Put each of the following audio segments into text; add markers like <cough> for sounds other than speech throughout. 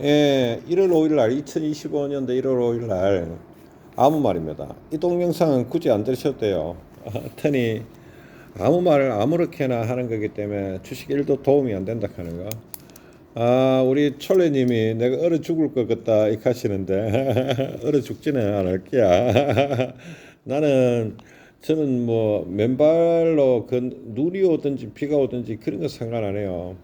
예, 1월 5일 날 2025년도 1월 5일 날 아무 말입니다. 이 동영상은 굳이 안 들으셔도 돼요. <laughs> 터니 아무 말을 아무렇게나 하는 거기 때문에 주식 일도 도움이 안 된다 하는 거. 아, 우리 촐레님이 내가 얼어 죽을 것 같다 이 하시는데 <laughs> 얼어 죽지는 않을 거야. <laughs> 나는 저는 뭐 맨발로 그 눈이 오든지 비가 오든지 그런 거 상관 안 해요.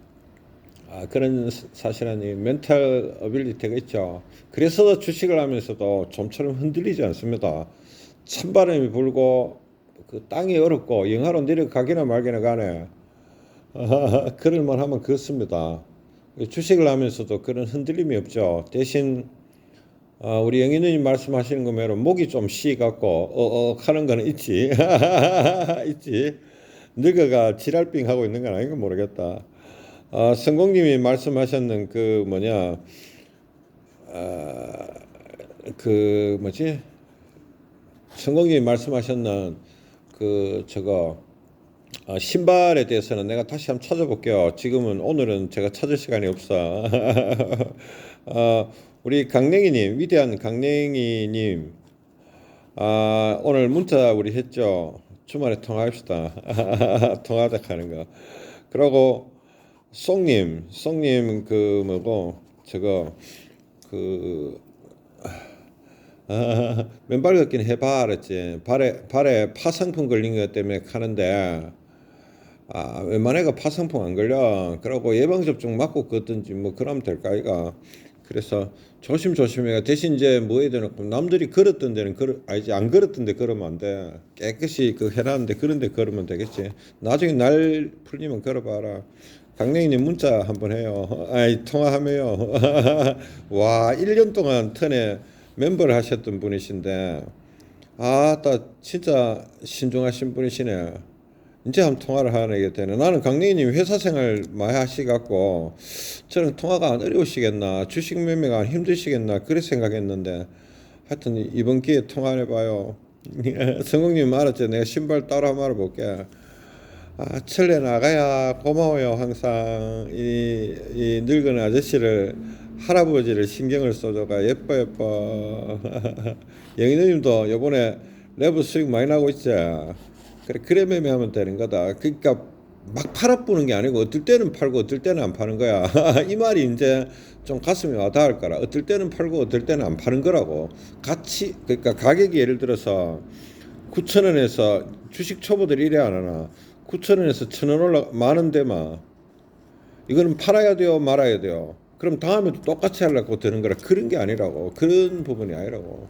아, 그런 사- 사실은 이 멘탈 어빌리티가 있죠. 그래서 주식을 하면서도 좀처럼 흔들리지 않습니다. 찬바람이 불고 그 땅이 얼었고 영하로 내려가기나 말기나 간에 <laughs> 아, 그럴만 하면 그렇습니다. 주식을 하면서도 그런 흔들림이 없죠. 대신 아, 우리 영희누님 말씀하시는 거면 목이 좀 쉬갖고 어어 하는 거는 있지 <laughs> 있지 늙어가 지랄빙 하고 있는 건 아닌 가 모르겠다. 아, 성공님이 말씀하셨는 그 뭐냐 아, 그 뭐지 성공님이 말씀하셨는 그 저거 아, 신발에 대해서는 내가 다시 한번 찾아볼게요. 지금은 오늘은 제가 찾을 시간이 없어. 어, <laughs> 우리 강냉이님 위대한 강냉이님 아, 오늘 문자 우리 했죠. 주말에 통화합시다. <laughs> 통화하자 하는 거. 그러고 송님, 송님 그 뭐고 저거 그 아, 맨발 걷기는 해봐 그랬지. 발에 발에 파상풍 걸린 것 때문에 가는데 아, 웬만해가 파상풍 안 걸려. 그러고 예방 접종 맞고 걷든지 뭐 그러면 될까 이가. 그래서 조심조심해가 대신 이제 뭐 해야 되나 남들이 걸었던 데는 걸어 아니지 안 걸었던 데 걸으면 안 돼. 깨끗이 그 해놨는데 그런 데 걸으면 되겠지. 나중에 날 풀리면 걸어봐라. 강냉이님 문자 한번 해요. <laughs> 아이 통화하며요. <laughs> 와 1년 동안 턴에 멤버를 하셨던 분이신데 아따 진짜 신중하신 분이시네. 이제 한번 통화를 하게 되네. 나는 강냉이님 회사 생활 많이 하시갖고 저는 통화가 안 어려우시겠나, 주식 매매가 안 힘드시겠나 그래 생각했는데 하여튼 이번 기회에 통화를 해봐요. <laughs> 성공님 알았죠? 내가 신발 따로 한번 알아볼게. 아, 철래 나가야 고마워요. 항상 이, 이 늙은 아저씨를 할아버지를 신경을 써줘가 예뻐 예뻐. <laughs> 영희누님도 요번에 레브 수익 많이 나고 있지. 그래 그래 매매하면 되는 거다. 그러니까 막 팔아보는 게 아니고 어떨 때는 팔고 어떨 때는 안 파는 거야. <laughs> 이 말이 이제 좀 가슴에 와닿을 거라. 어떨 때는 팔고 어떨 때는 안 파는 거라고. 같이 그러니까 가격이 예를 들어서 9천 원에서 주식 초보들이 이래 안 하나. 9천 원에서 천원 올라 많은 데만 이거는 팔아야 돼요, 말아야 돼요. 그럼 다음에도 똑같이 하려고 되는 거라 그런 게 아니라고 그런 부분이 아니라고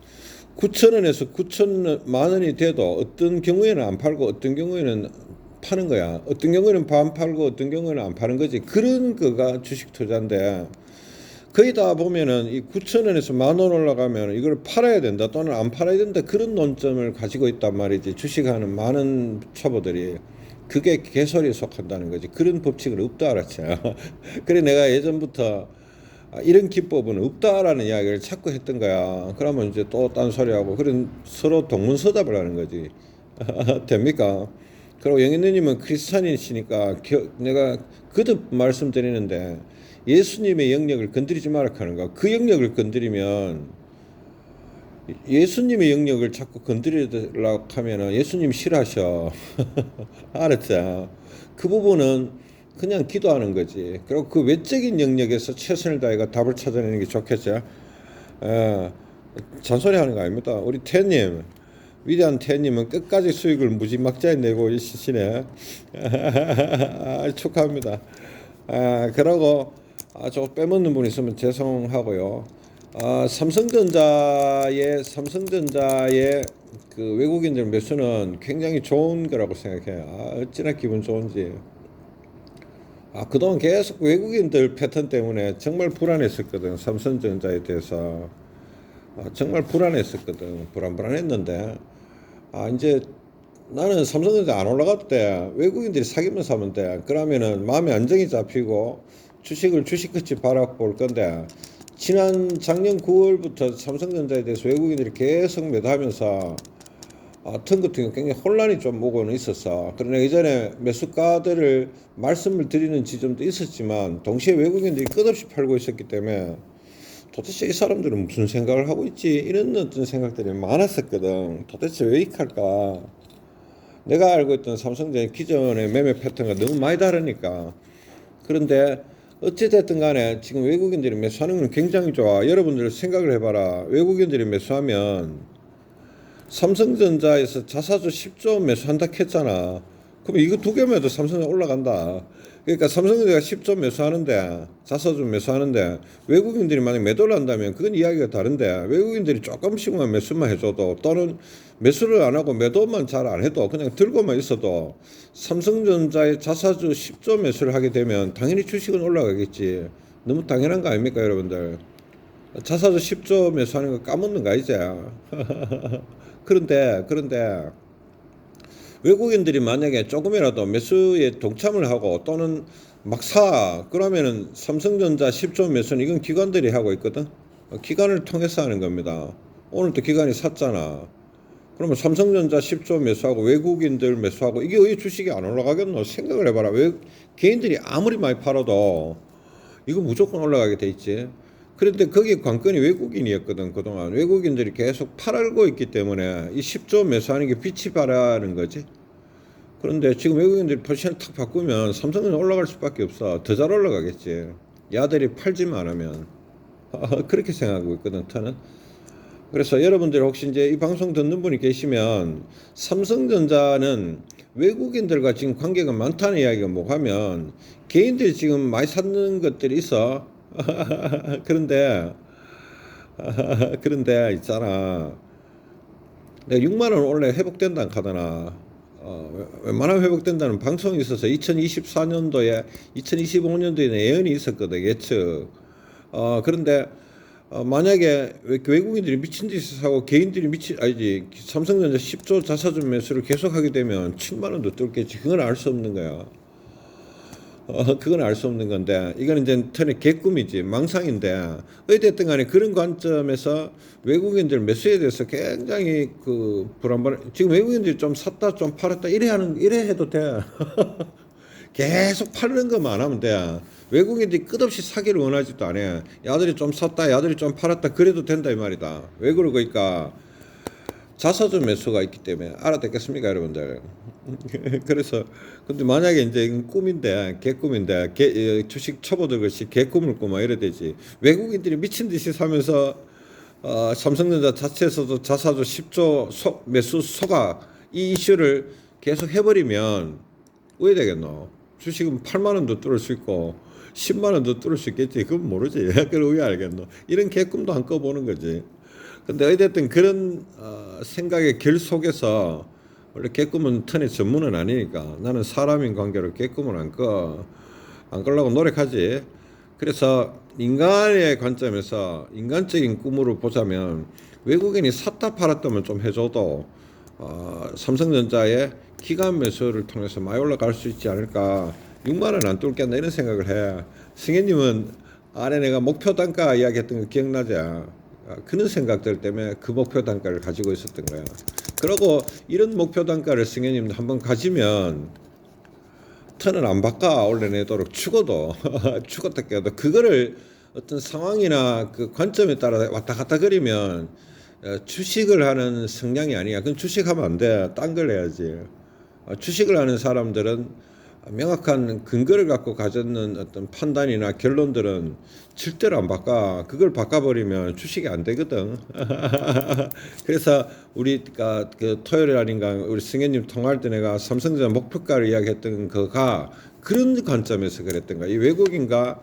9천 원에서 9천 만 원이 돼도 어떤 경우에는 안 팔고 어떤 경우에는 파는 거야. 어떤 경우에는 반 팔고 어떤 경우에는 안 파는 거지. 그런 거가 주식 투자인데 거의 다 보면은 이 9천 원에서 만원 올라가면 이걸 팔아야 된다 또는 안 팔아야 된다 그런 논점을 가지고 있단 말이지. 주식하는 많은 초보들이 그게 개소리에 속한다는 거지. 그런 법칙은 없다 알았지. <laughs> 그래 내가 예전부터 아, 이런 기법은 없다라는 이야기를 자꾸 했던 거야. 그러면 이제 또 딴 소리하고 그런 서로 동문서답을 하는 거지. <laughs> 됩니까? 그리고 영현님은 크리스찬이시니까 겨- 내가 거듭 말씀드리는데 예수님의 영역을 건드리지 말라 하는 거. 그 영역을 건드리면 예수님의 영역을 자꾸 건드리려고 하면은 예수님 싫어하셔. <laughs> 알았죠? 그 부분은 그냥 기도하는 거지. 그리고 그 외적인 영역에서 최선을 다해가 답을 찾아내는 게 좋겠죠. 에, 잔소리 하는 거 아닙니다. 우리 태님, 위대한 태님은 끝까지 수익을 무지막지하게 내고 있으시네. 아, <laughs> 축하합니다. 아, 그러고 아, 저 빼먹는 분 있으면 죄송하고요. 아, 삼성전자의 삼성전자의 그 외국인들 매수는 굉장히 좋은 거라고 생각해요. 아, 어찌나 기분 좋은지. 아, 그동안 계속 외국인들 패턴 때문에 정말 불안했었거든. 삼성전자에 대해서. 아, 정말 불안했었거든. 불안불안했는데, 아, 이제 나는 삼성전자 안 올라갈 때 외국인들이 사기만 사면 돼. 그러면은 마음에 안정이 잡히고 주식을 주식같이 바라볼 건데, 지난 작년 9월부터 삼성전자에 대해서 외국인들이 계속 매도하면서 아, 턴 같은 경우 굉장히 혼란이 좀 오고는 있었어. 그러나 이전에 매수가들을 말씀을 드리는 지점도 있었지만 동시에 외국인들이 끝없이 팔고 있었기 때문에 도대체 이 사람들은 무슨 생각을 하고 있지? 이런 어떤 생각들이 많았었거든. 도대체 왜 할까? 내가 알고 있던 삼성전자 기존의 매매 패턴과 너무 많이 다르니까. 그런데 어찌됐든 간에 지금 외국인들이 매수하는 건 굉장히 좋아 여러분들 생각을 해봐라 외국인들이 매수하면 삼성전자에서 자사주 10조 매수한다 했잖아. 그럼 이거 두 개면 도 삼성전자 올라간다. 그러니까 삼성전자가 10조 매수하는데 자사주 매수하는데 외국인들이 만약 매도를 한다면 그건 이야기가 다른데 외국인들이 조금씩만 매수만 해줘도 또는 매수를 안 하고 매도만 잘 안 해도 그냥 들고만 있어도 삼성전자의 자사주 10조 매수를 하게 되면 당연히 주식은 올라가겠지. 너무 당연한 거 아닙니까 여러분들? 자사주 10조 매수하는 거 까먹는 거 이제. <laughs> 그런데 그런데 외국인들이 만약에 조금이라도 매수에 동참을 하고 또는 막 사 그러면은 삼성전자 10조 매수는 이건 기관들이 하고 있거든. 어, 기관을 통해서 하는 겁니다. 오늘도 기관이 샀잖아. 그러면 삼성전자 10조 매수하고 외국인들 매수하고 이게 왜 주식이 안 올라가겠노? 생각을 해봐라. 왜 개인들이 아무리 많이 팔아도 이거 무조건 올라가게 돼 있지. 그런데 거기 관건이 외국인이었거든 그동안 외국인들이 계속 팔고 있기 때문에 이 10조 매수하는 게 빛이 바라는 거지. 그런데 지금 외국인들이 포지션을 탁 바꾸면 삼성은 올라갈 수밖에 없어. 더 잘 올라가겠지. 야들이 팔지만 않으면 그렇게 생각하고 있거든. 저는. 그래서 여러분들 혹시 이제 이 방송 듣는 분이 계시면 삼성전자는 외국인들과 지금 관계가 많다는 이야기가 뭐 하면 개인들이 지금 많이 사는 것들이 있어. <laughs> 그런데 <laughs> 그런데 있잖아. 내가 6만 원 원래 회복된다 하더나. 어, 웬만하면 회복된다는 방송이 있어서 2024년도에 2025년도에 예언이 있었거든 예측. 어, 그런데 어, 만약에 왜- 외국인들이 미친 듯이 사고 개인들이 미친 아니지 삼성전자 10조 자사주 매수를 계속하게 되면 7만 원도 뚫겠지. 그건 알 수 없는 거야. 어, 그건 알 수 없는 건데 이거는 이제 턴의 개꿈이지 망상인데 어쨌든 간에 그런 관점에서 외국인들 매수에 대해서 굉장히 그 불안불안 지금 외국인들이 좀 샀다 좀 팔았다 이래 하는 이래 해도 돼. <laughs> 계속 팔는 것만 하면 돼. 외국인들이 끝없이 사기를 원하지도 않아. 야들이 좀 샀다 야들이 좀 팔았다 그래도 된다 이 말이다. 왜 그러니까? 자사주 매수가 있기 때문에 알아듣겠습니까 여러분들 <laughs> 그래서 근데 만약에 이제 꿈인데 개꿈인데 개, 어, 주식 초보들 것이 개꿈을 꾸면 이래 되지. 외국인들이 미친 듯이 사면서 어, 삼성전자 자체에서도 자사주 10조 소, 매수 소각 이 이슈를 계속 해버리면 왜 되겠노? 주식은 8만 원도 뚫을 수 있고 10만 원도 뚫을 수 있겠지. 그건 모르지. <laughs> 그걸 왜 알겠노? 이런 개꿈도 안 꺼보는 거지. 근데 어쨌든 그런 어, 생각의 결 속에서 원래 개꿈은 턴의 전문은 아니니까 나는 사람인 관계로 개꿈을 안 꺼. 안 끌려고 노력하지. 그래서 인간의 관점에서 인간적인 꿈으로 보자면 외국인이 샀다 팔았다면 좀 해줘도 어, 삼성전자의 기간 매수를 통해서 많이 올라갈 수 있지 않을까. 6만 원 안 뚫겠나 이런 생각을 해. 승혜님은 아래 내가 목표 단가 이야기했던 거 기억나지? 아, 그런 생각들 때문에 그 목표 단가를 가지고 있었던 거야. 그러고 이런 목표 단가를 승현님도 한번 가지면 턴을 안 바꿔 올려내도록 죽어도 죽었다 <laughs> 깨도 그거를 어떤 상황이나 그 관점에 따라 왔다 갔다 그리면 어, 주식을 하는 성향이 아니야. 그건 주식하면 안 돼. 딴 걸 해야지. 어, 주식을 하는 사람들은 명확한 근거를 갖고 가졌는 어떤 판단이나 결론들은 절대로 안 바꿔. 그걸 바꿔버리면 주식이 안 되거든. <laughs> 그래서 우리가 그 토요일 아닌가 우리 승현님 통화할 때 내가 삼성전자 목표가를 이야기했던 그가 그런 관점에서 그랬던 거야. 이 외국인과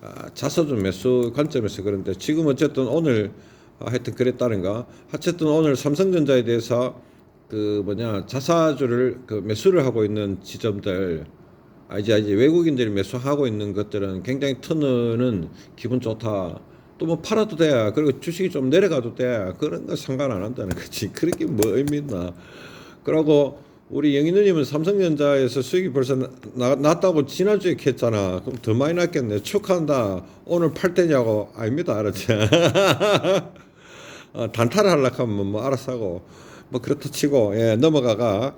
아, 자사주 매수 관점에서 그런데 지금 어쨌든 오늘 아, 하여튼 그랬다는가. 어쨌든 오늘 삼성전자에 대해서 그 뭐냐 자사주를 그 매수를 하고 있는 지점들 아 이제 이제 외국인들이 매수하고 있는 것들은 굉장히 턴은 기분 좋다. 또 뭐 팔아도 돼. 그리고 주식이 좀 내려가도 돼. 그런 거 상관 안 한다는 거지. <laughs> 그렇게 뭐 의미 있나. 그러고 우리 영희 누님은 삼성전자에서 수익이 벌써 나, 났다고 지난주에 했잖아. 그럼 더 많이 났겠네. 축하한다. 오늘 팔 때냐고. 아닙니다. 알았지? <laughs> 어, 단타를 하려고 하면 뭐 알아서 하고. 뭐 그렇다 치고 예, 넘어가가.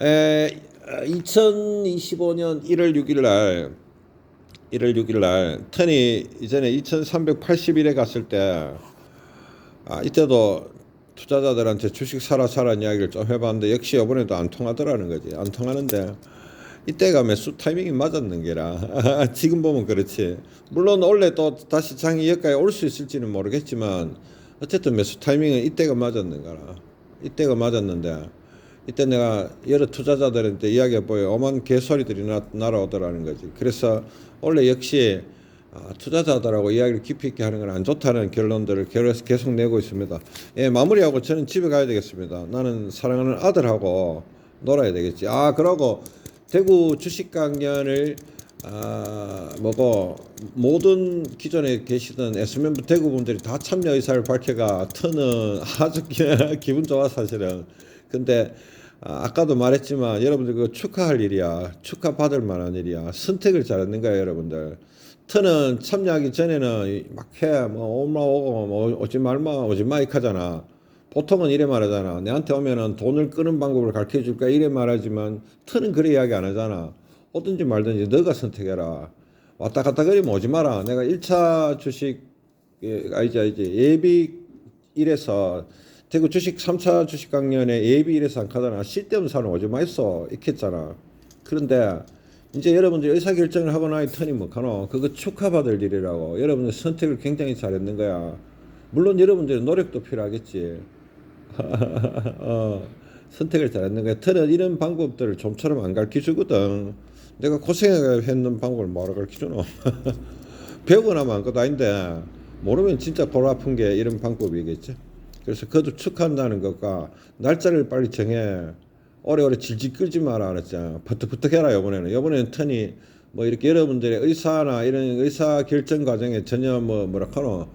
에, 2025년 1월 6일 날 1월 6일 날 턴이 이전에 2381에 갔을 때 아, 이때도 투자자들한테 주식 사라 사라 이야기를 좀 해봤는데 역시 이번에도 안 통하더라는 거지. 안 통하는데 이때가 매수 타이밍이 맞았는 게라. <laughs> 지금 보면 그렇지. 물론 원래 또 다시 장이 여기까지 올 수 있을지는 모르겠지만 어쨌든 매수 타이밍은 이때가 맞았는 거라 이때가 맞았는데 이때 내가 여러 투자자들한테 이야기해 보여 오만 개소리들이 나, 날아오더라는 거지 그래서 원래 역시 아, 투자자들하고 이야기를 깊이 있게 하는 건 안 좋다는 결론들을 계속 내고 있습니다. 예, 마무리하고 저는 집에 가야 되겠습니다. 나는 사랑하는 아들하고 놀아야 되겠지. 아, 그러고 대구 주식 강연을 아, 뭐고 모든 기존에 계시던 S멤버 대구 분들이 다 참여 의사를 밝혀가 터는 아주 기- <laughs> 기분 좋아 사실은. 근데 아, 아까도 말했지만 여러분들 그 축하할 일이야. 축하 받을 만한 일이야. 선택을 잘했는 거야, 여러분들. 터는 참여하기 전에는 막 해, 뭐, 오마 오고, 뭐, 오지 말마, 오지 마, 이렇게 하잖아. 보통은 이래 말하잖아. 내한테 오면은 돈을 끄는 방법을 가르쳐 줄까? 이래 말하지만, 터는 그래 이야기 안 하잖아. 오든지 말든지 너가 선택해라. 왔다 갔다 그리면 오지 마라. 내가 1차 주식, 예, 아니지, 아니지. 예비 1에서 대구 주식 3차 주식 강연에 예비 1에서 안 가잖아. 쓸데없는 사람 오지 마 있어. 했잖아. 그런데 이제 여러분들 의사결정을 하고 나니 뭐 가노 그거 축하받을 일이라고 여러분들 선택을 굉장히 잘했는 거야 물론 여러분들의 노력도 필요하겠지 <laughs> 어, 선택을 잘했는 거야 턴은 이런 방법들을 좀처럼 안 가르쳐 주거든 내가 고생했는 방법을 뭐라 가르쳐 주노 배우고 나면 아무것도 아닌데 모르면 진짜 골 아픈 게 이런 방법이겠지 그래서 그것도 축하한다는 것과 날짜를 빨리 정해 오래오래 질질 끌지 마라 그랬잖아. 버떡버떡 해라 이번에는. 이번에는 턴이 뭐 이렇게 여러분들의 의사나 이런 의사 결정 과정에 전혀 뭐 뭐라 카노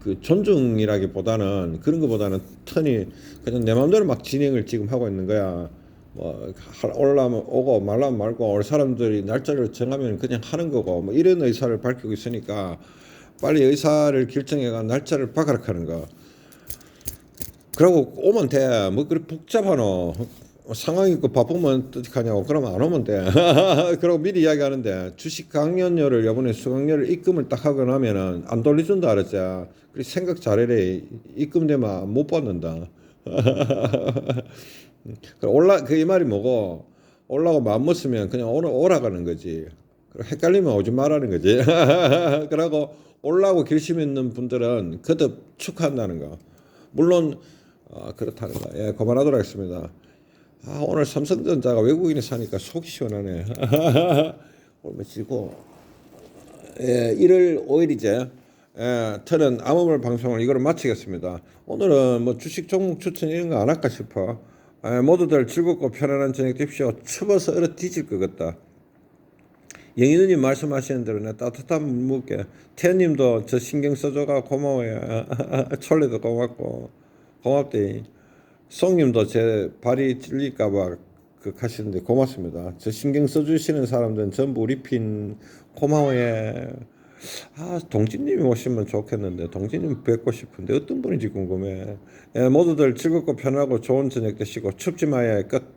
그 존중이라기보다는 그런 것보다는 턴이 그냥 내 마음대로 막 진행을 지금 하고 있는 거야. 뭐 하- 올라면 오고 말라면 말고 올 사람들이 날짜를 정하면 그냥 하는 거고 뭐 이런 의사를 밝히고 있으니까 빨리 의사를 결정해가 날짜를 박아라 하는 거. 그러고 오면 돼. 뭐 그렇게 복잡하노. 상황이 있고 바쁘면 어떡하냐고. 그러면 안 오면 돼. <laughs> 그러고 미리 이야기하는데 주식 강연료를 이번에 수강료를 입금을 딱 하고 나면은 안 돌려준다 알았지. 그래 생각 잘해래. 입금되면 못 받는다. <laughs> 그 올라 그 이 말이 뭐고 올라고 마음 먹으면 그냥 오라 오라가는 거지. 그리고 헷갈리면 오지 말라는 거지. <laughs> 그러고 올라고 결심 있는 분들은 거듭 축하한다는 거. 물론 어, 그렇다는 거. 예, 그만하도록 하겠습니다. 아, 오늘 삼성전자가 외국인이 사니까 속이 시원하네. <laughs> 오늘 며칠이고 예, 1월 5일이제 예, 저는 암호물 방송을 이거로 마치겠습니다. 오늘은 뭐 주식 종목 추천 이런 거 안 할까 싶어. 예, 모두들 즐겁고 편안한 저녁 되십시오. 추워서 얼어 뒤질 것 같다. 영희 누님 말씀하시는 대로 내가 따뜻한 물 먹게. 태연님도 저 신경 써줘가 고마워요. <laughs> 철래도 고맙고 고맙대. 송님도 제 발이 찔릴까봐 그 하시는데 고맙습니다. 저 신경 써주시는 사람들은 전부 우리 핀 고마워요. 아 동진님이 오시면 좋겠는데 동진님 뵙고 싶은데 어떤 분인지 궁금해. 예, 모두들 즐겁고 편하고 좋은 저녁 되시고 춥지 마요 끝.